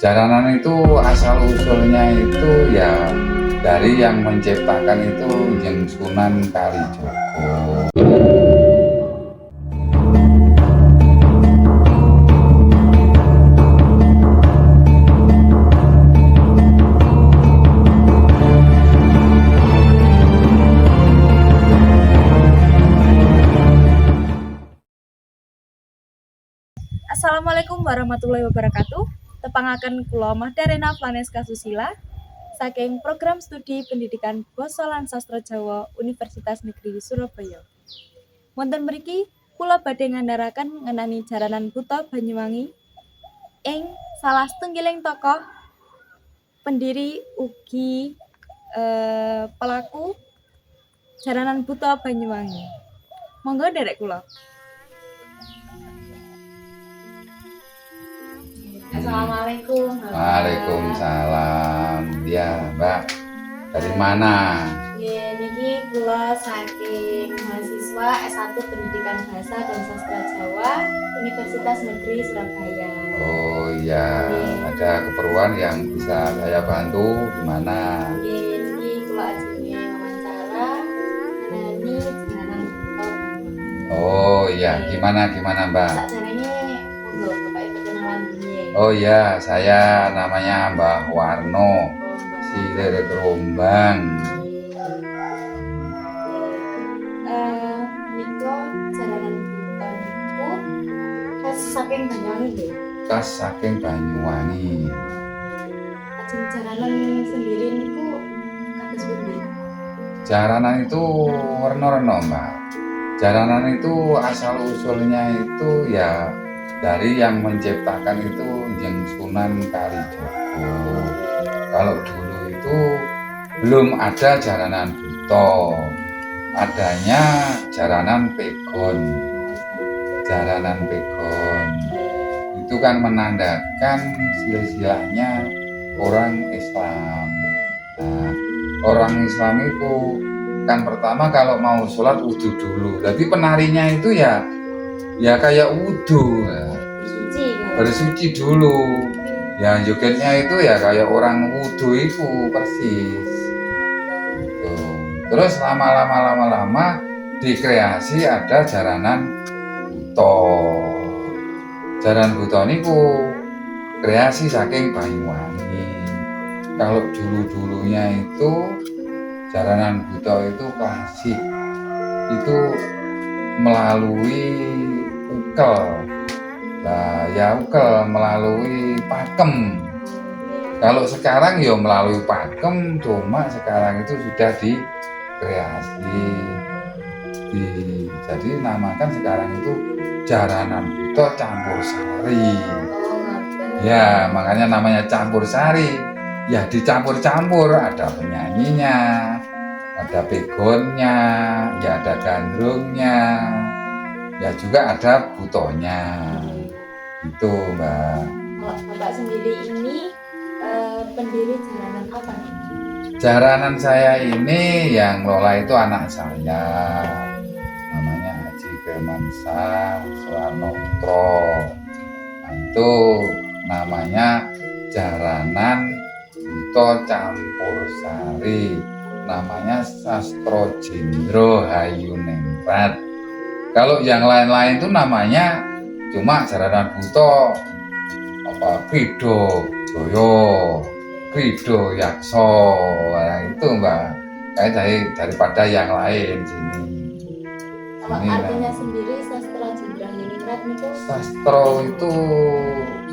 Jaranan itu asal usulnya itu ya dari yang menciptakan itu Jeng Sunan Kalijogo. Assalamualaikum warahmatullahi wabarakatuh. Tepangaken kula Mahdarena Flaneska Susila saking program studi pendidikan Basa lan Sastra Jawa Universitas Negeri Surabaya. Wonten mriki kula badhe ngandharaken ngenani jaranan Buta Banyuwangi ing salah setunggiling tokoh pendiri ugi eh, pelaku jaranan Buta Banyuwangi. Monggo derek kula. Assalamualaikum. Waalaikumsalam. Ya, Mbak. Dari mana? Ya, niki kula saking mahasiswa S1 Pendidikan Bahasa dan Sastra Jawa Universitas Negeri Surabaya. Oh iya, ada keperluan yang bisa saya bantu gimana? Ya, niki kula ajenge wawancara Buto. Oh iya, gimana gimana Mbak? Oh iya, saya namanya Mbah Warno, si Lere Terombang. Eh, jalanan niku khas saking Banyuwangi nggih. Kas saking Banyuwangi. Ajeng jalanan sendiri niku kados pundi? Jaranan itu warna-warna Mbak. Jaranan itu asal usulnya itu ya dari yang menciptakan itu Jeng Sunan Kalijogo. Kalau dulu itu belum ada jaranan buto, adanya jaranan pegon. Jaranan pegon itu kan menandakan silsilahnya orang Islam. Nah, orang Islam itu kan pertama kalau mau sholat wudhu dulu. Jadi penarinya itu ya ya kayak wudhu, ya. Suci dulu. Ya jogetnya itu ya kayak orang wudhu itu persis. Gitu. Terus lama-lama lama-lama dikreasi ada jaranan buto. Jaran buto niku kreasi saking Banyuwangi. Kalau dulu-dulunya itu jaranan buto itu klasik. Itu melalui ukel. Nah, ya ukel melalui pakem. Kalau sekarang ya melalui pakem, cuma sekarang itu sudah dikreasi. Di, jadi namakan sekarang itu jaranan buto campur sari. Ya, makanya namanya campur sari. Ya dicampur-campur, ada penyanyinya, ada pegonnya, ya ada gandrungnya, ya juga ada butonya. Itu, Mbak. Kalau Bapak sendiri ini eh, pendiri jalanan apa nih? Jaranan saya ini yang ngelola itu anak saya. Namanya Haji Firmansyah Suwarno Putro. Nah, itu namanya Jaranan Buto Campur Sari. Namanya Sastro Jendro Hayu Nemprat. Kalau yang lain-lain itu namanya cuma Jaranan Buto apa Krido Joyo Krido Yakso nah, itu mbak. Kayak dari daripada yang lain sini. Ini, artinya sendiri sastra jenderal Ningrat niku sastro itu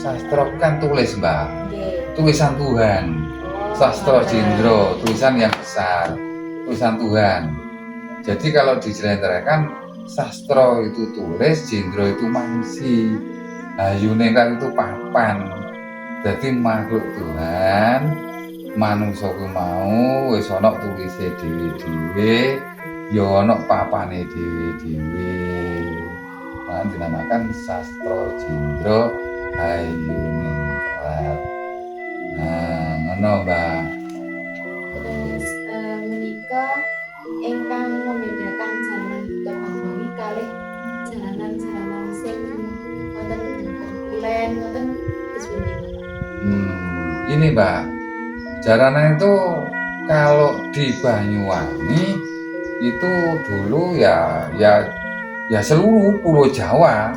sastro kan tulis mbak. Nggih. tulisan Tuhan. Oh, ngoten. jindro tulisan yang besar. Tulisan Tuhan. Jadi kalau dijelentarkan sastro itu tulis jindro itu mangsi. Ayune kan itu papan. Jadi makhluk Tuhan manungsa ku mau wis ana tulise dhewe-dhewe ya ana papane dhewe-dhewe. Nah, dinamakan sastro jindro ayuningrat nah ngono mbak. Terus eh, menika ingkang membedakan jalanan Buto Kalih jalanan-jalanan sing wonten wonten? Hmm, ini Mbak, jaranan itu kalau di Banyuwangi itu dulu ya ya ya seluruh pulau Jawa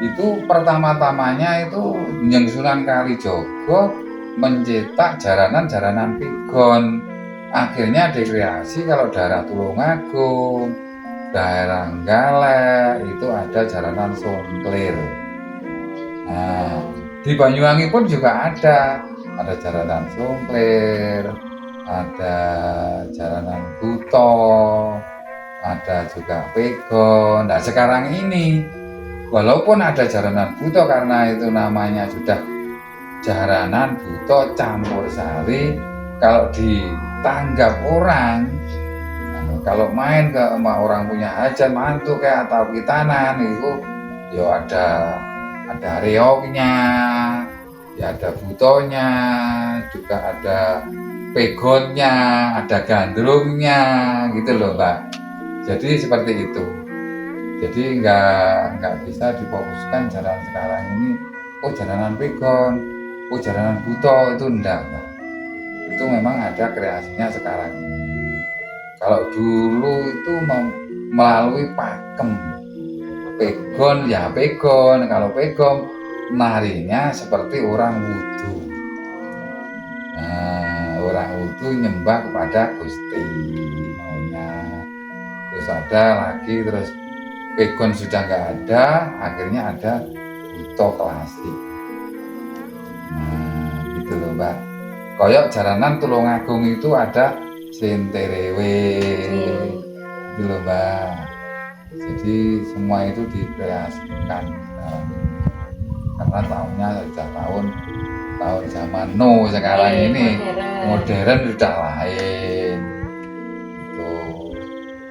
itu pertama-tamanya itu Njeng Sunan Kalijogo mencetak jaranan-jaranan pigon akhirnya dikreasi kalau daerah Tulungagung daerah Gale itu ada jaranan Songklir. Nah di Banyuwangi pun juga ada. Ada jaranan Songklir ada jaranan Buto ada juga Pegon nah sekarang ini walaupun ada jaranan Buto karena itu namanya sudah jaranan Buto campur sari kalau ditanggap orang kalau main ke sama orang punya hajat mantu kayak atau kitanan itu ya ada ada reoknya ya ada butonya juga ada pegonnya ada gandrungnya gitu loh mbak. Jadi seperti itu. Jadi nggak nggak bisa difokuskan jalan sekarang ini oh jalanan pegon oh jalanan buto itu enggak mbak. Itu memang ada kreasinya sekarang ini kalau dulu itu melalui pakem. Pegon ya pegon. Kalau pegon narinya seperti orang wudhu nah orang wudhu nyembah kepada Gusti maunya. Terus ada lagi terus pegon sudah nggak ada akhirnya ada buto klasik. Nah gitu loh mbak. Koyok jaranan Tulungagung itu ada Senterewe. Loh mbak. Jadi semua itu dikreasikan karena tahunnya sudah tahun tahun zaman no sekarang Oke, ini. modern. modern sudah lain. Gitu.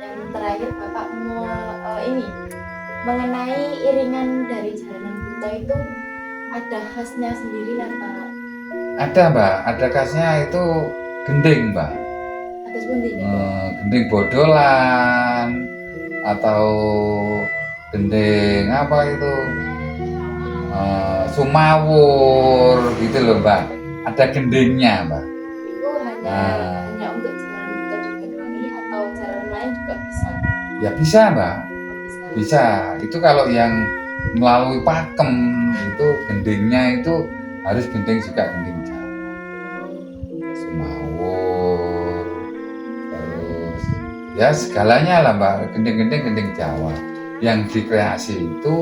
Yang terakhir bapak mau eh, ini mengenai iringan dari jalanan buta itu ada khasnya sendiri apa ada mbak. Ada khasnya itu gending mbak Eh, gending bodolan atau gending apa itu? Eh, sumawur gitu loh mbak. Ada gendingnya mbak. Itu hanya hanya untuk jalanan buta di Banyuwangi atau jalanan lain juga bisa? Ya bisa mbak. Bisa. Bisa. Itu kalau yang melalui pakem itu gendingnya itu harus gending juga gending ya segalanya lah mbak. Gending-gending gending Jawa. Yang dikreasi itu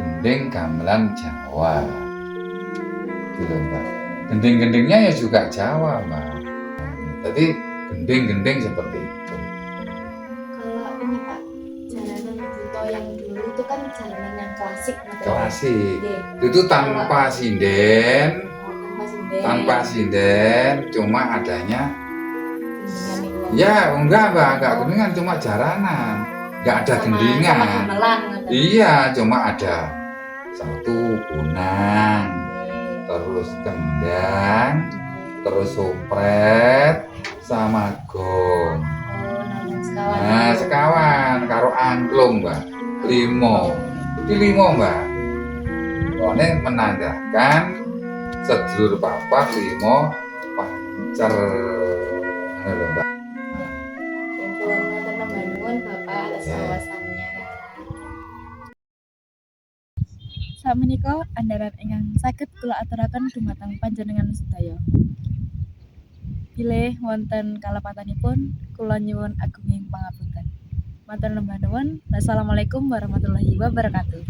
gending gamelan Jawa. Gitu mbak. Gending-gendingnya ya juga Jawa mbak. Jadi gending-gending seperti itu. Kalau ini pak jalanan buta yang dulu itu kan jalanan yang klasik modelnya. klasik. Iya. itu tanpa sinden. Oh, tanpa sinden. Tanpa sinden cuma adanya itu. Ya enggak mbak enggak. Gendingan cuma jaranan. Enggak ada gendingan. iya cuma ada satu kunang terus kendang terus sopret sama gong Oh, nah itu. sekawan karo angklung mbak. Limo itu limo mbak. Ini menandakan sedulur papat limo pancer Sakmenika andaran ingkang saged kula aturaken dumateng panjenengan sedaya. Bilih wonten kalepatanipun kula nyuwun agunging pangapunten. Matur nuwun. Wassalamualaikum warahmatullahi wabarakatuh.